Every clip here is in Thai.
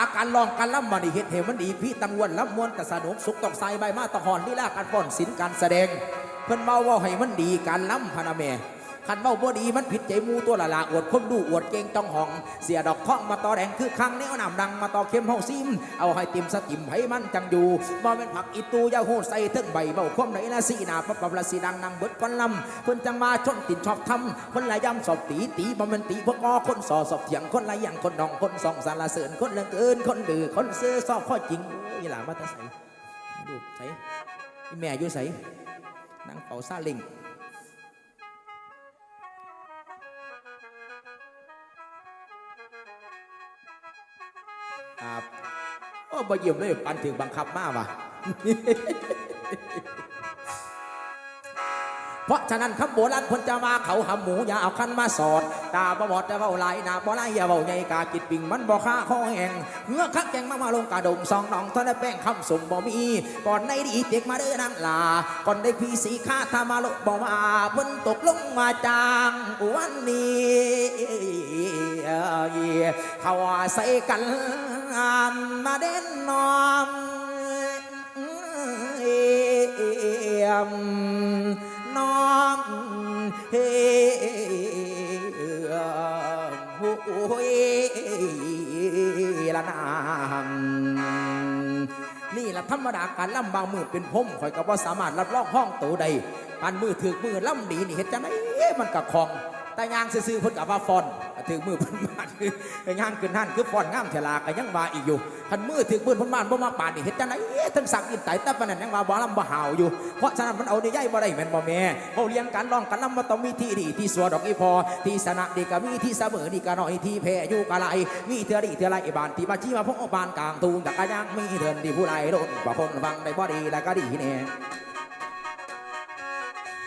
อาการลองการล่ำมาดีเห็ดเหวมันดีพี่ตังวนล่ำมวนกระสนุกสุกตอกใสใบมาตะหอนลีลาการป้อนศิลป์การแสดง เพิ่นเมาเว่าให้มันดีการล่ำพนาเม คันเมาบ่ดีมันผิดใจมูตัวละละอวดคนดูอวดเก่งจ้องห้อง เสียดอกท้องมาต่อแดงคือคังแนวน้ำดังมาต่อเข้มเฮาซิม เอาให้ติมสติมให้มันจังอยู่บ่เป็นผักอีตูยาโหใส่ถึงใบเบาคว่ำไหนละสีหนาปับปับละสีดังนางเบิดก้อนลำเพิ่นจังมาชนติดชอบทำคนละยำสอบตีตีบ่แมันตีพวกอคนสอสอบเถียงคนละอย่างคนนองคนสองสารเสริญคนเลื่องเกินคนดื้อคนเสื้อสอบข้อจริงอีหลามาแตาใสดูใสอีแม่อยู่ใสนางเป่าซาเลิง ครับโอ้บเยี่ยมเลยปันถึงบังคับมากว่ะ เพราะฉะนั้นคำโบราณคนจะมาเขาหำหมูอย่าเอาคันมาสอด ตาบ่บอดจะเบาไหลหน้าบ่ไหลอย่าเบาใหญ่กากิดปิงมันบ่ค่าคอแหงเงือกคักแกงมามาลงกาดมสองน้องตอนได้แป้งคำสมบ่มี ก่อนในดีเด็กมาเด้อนั่นล่ะก่อนได้พี่สีข้าถ้ามาลกบ่มาเพิ่นตกลงมาจางวันนี้ เขาใส่กันมาเด่นนอมเอี่ยมน้องเฮียมหุยละนามนี่ละธรรมดาการล่ำบางมือเป็นพมข่อยก็บ่สามารถรับรองห้องตัวใดปานมือถือมือล่ำดีนี่เห็นจังไดมันกะคอง แต่ยางซื่อๆเพิ่นกับว่าฟอนถือมือเพิ่นมาคือยางขึ้นท่านคือฟอนงามเทลาก็ยังว่าอีกอยู่คันมือถือมือเพิ่นมาบ่มาป่านนี่เฮ็ดจังไดเอ๊ะทั้งสักอินไตแต่ปานนั้นยังว่าบ่ลำบ่หาวอยู่ เพราะฉะนั้นมันเอาได้ใหญ่บ่ได้แม่นบ่แม่เฮาเรียนการร้องการลำบ่ต้องมีที่ดีที่สัวดอกอีพอ ที่สนะดีก็มีที่เสมอดีก็น้อยที่แพ้อยู่ก็หลมีเทื่อดีเทื่อไรบานที่มาชี้มาพงบานกลางตูงแต่ก็ยังมีเถินที่ผู้ใดโดนว่าคนฟังได้บ่ดีแล้วก็ดีแน่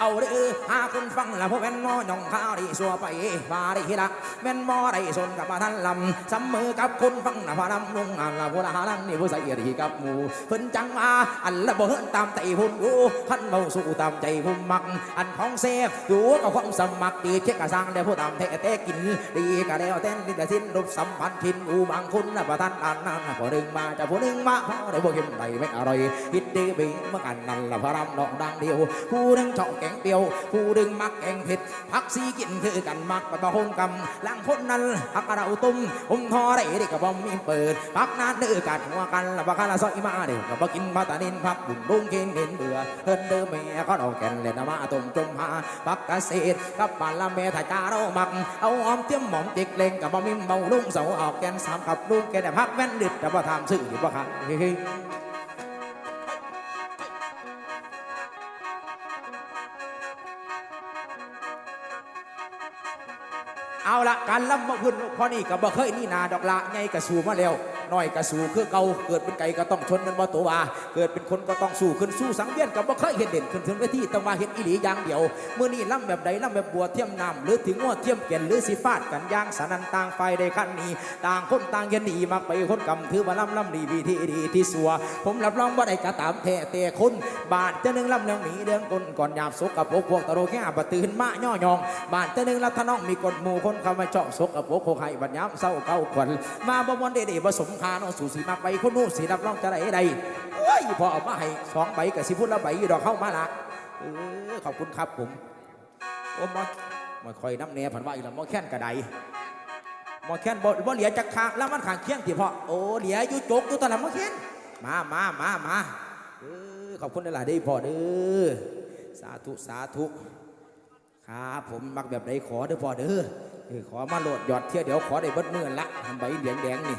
เอาเด้อหาคนฟังละพวกแว่นน้อยน้องข้าวดีสัวไปบาดีละ แม่นมอได้สนกับมาท่านลำซ้ำมือกับคนฟังนะพาลำลุงอันละพละหาลังนี่ผู้ใส่ดีกับหมูเพิ่นจังมาอันละบ่เฮินตามใจพุ่นอยู่ท่านเบาสู้ตามใจพุ่มมัก อันของเซฟดูกับความสมัครดีเช็คกระสังได้ผู้ตามแท้แต่กิน ดีก็แล้วแต่นี่แต่สิ้นรูปสัมพันธ์ทินอูบางคนนะประท่านอันนั้นพอดึงมาจะพอดึงมาพอได้บ่เห็นใดไม่อร่อยฮิตดีบีเมื่อกันนั่นละพระรำดอกดังเดียว ผู้ดึงเจาะแกงเปียว ผู้ดึงมักแกงเผ็ดพักซีกินคือกันมักปะตะหงกำลังคนนั้นพักเราตุ้มผมทอได้ได้กับบอมมีเปิดพักนานเดือกัดหัวกันละบักละซอยมาเด็กกับกินมาตานินพักบุ่มบุ้งกินเห็นเบื่อเฮินเดิมแม่ก็ดอกแก่นเล่นมาตุ่มจมหาพักเกษตรกับบาละแม่ถ่ายตาเรามัก เอาออมเตี้ยมหม่อมจิกเล่งกับบอมิมเบาลุงเสาออกแกนสามกับลุงแกแต่พักแว่นดึดแต่ว่ทำซื่อดีบ่ครับ เอาละการล่ำมาพื้นพอนี่ก็บ่เคยนี่นาดอกละไงกระสูมาแล้ว น้อยกระสูคือเก่าเกิดเป็นไก่ก็ต้องชนมันบ่ตัวว่าเกิดเป็นคนก็ต้องสู้ขึ้นสู้สังเวียนก็บ่เคยเห็นเด่นขึ้นถึงเวทีต้องมาเห็นอีหลีอย่างเดียวเมื้อนี้ล่ำแบบใดล่ำแบบบัวเทียมน้ำหรือถึงงวดเทียมเก่นหรือสิฟาดกันย่างสนันต่างไฟได้ขั้นนี้ ต่างคนต่างเย็นดีมักไปคนกำถือว่าล่ำล่ำดีวิธีดีที่สัว ผมรับรองว่าได้กระตามแท้แต่คนบาทเจะนึงล่ำเรื่องหมีเรื่องคนก่อนหยาบสกกับพวกพวกตะโรแค่บัตื่นมาย่อยอง บานเจะนึงละทะน้องมีกฎหมู่คนเข้ามาเจาะสกกับพวกโคไข่บัดย้ำเศร้าเก้าขวัญมาบ่มวนเด็ดๆผสมคาโนสู่สีมักไปคนนู้นสีรับรองจะได้ใดเอ้ยพอเอามาให้สองใบกับสิพุ่นละใบอยู่ดอกเข้ามาละเออขอบคุณครับผมโอ้มามาคอยน้ำเนียผันว่าอีหละมอแค้นกระไดมอแค้นบ่บ่เหลียจักขางแล้วมันขางเคียงที่พอโอ้เหลียอยู่จกอยู่ตอนหลังหมอแค้นมามามามาเออขอบคุณหลายได้พอเด้อสาธุสาธุครับผมมักแบบใดขอเด้อพอเด้อขอมาโหลดหยอดเที่ยเดี๋ยวขอได้เบิดเมื่อนละทำใบเหลียงแดงนี่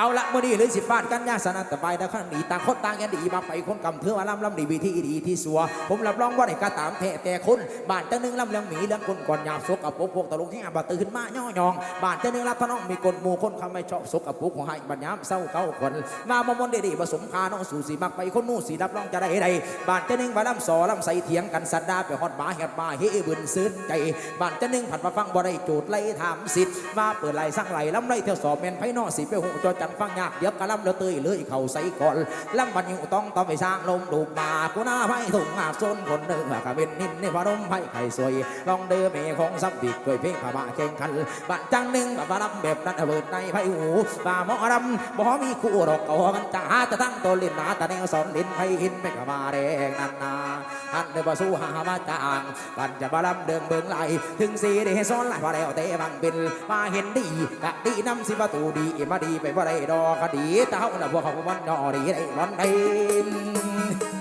เอาละเมื่อนี้เลยสิฟาดกันยาสนันตบายนะขั้นนี้ต่างคนต่างยันดีมาไปคนกำเทือว่าลำลำดีวิธีดีที่สัว ผมรับรองว่าได้กระตามแท้แต่คนบ้านเจ้าหนึ่งลำเลี้ยงหมีเลี้ยงคนก่อนยาบซกกับพวกพวกตะลุงแห่บัตตื่นมาย่อยองบ้านเจ้าหนึ่งรับพน้องมีกลหมู่คนคำไม่ชอบซกกับพวกของให้บัญญัติเศร้าเก้าคนมาบมนเดดีผสมคาน้องสู่สีมักไปคนนู้นสีรับรองจะได้ใดบ้านเจ้าหนึ่งมาลำสอลำใส่เถียงกันสันดาไปฮอดหมาเห็ดมาเฮบึนซื้นใจบ้านเจ้าหนึ่งผัดมาฟังบ่ได้โจทย์ไล่ถามสิทธิ์มาเปิดไล่สร้างไล่ลำไล่เที่ยวสอบแมนไพ่นอสีไปหูจอจันงฟังยากเดี๋ยวกะลำเดือเตยเลยเข่าใส่ก่อนลำบันอยู่ต้องต้องไปสร้างลมลูกมา กูน่าไพ่ถุงหากซนคนหนึ่งกะเป็นนินในพนมไพ่ไข่สวย ลองเดิมเมของซับบิดด้วยเพลงพม่าเก่งคันบ้านจังหนึ่งกับมาลำแบบนั้นเบิดในไพ่หูป่าหมอรำบ่มีคู่ดอกเอากันจ้าแต่ตั้งตัวเล่นหนาต่แนวสอนลินไพ่หินไม่กะมาแดงนันนาอันเดบสู้หามาจางกันจะมาลำเดิงเบิงไหลถึงสีได้ซ้อนไหลพอแล้วแต่บังเป็นมาเห็นดีกะดีน้ำสิประตูดีมาดีไปบ่ได้ดอกคดีเต้าหน้าพวกเขาวันดอกดีได้ร้อนได้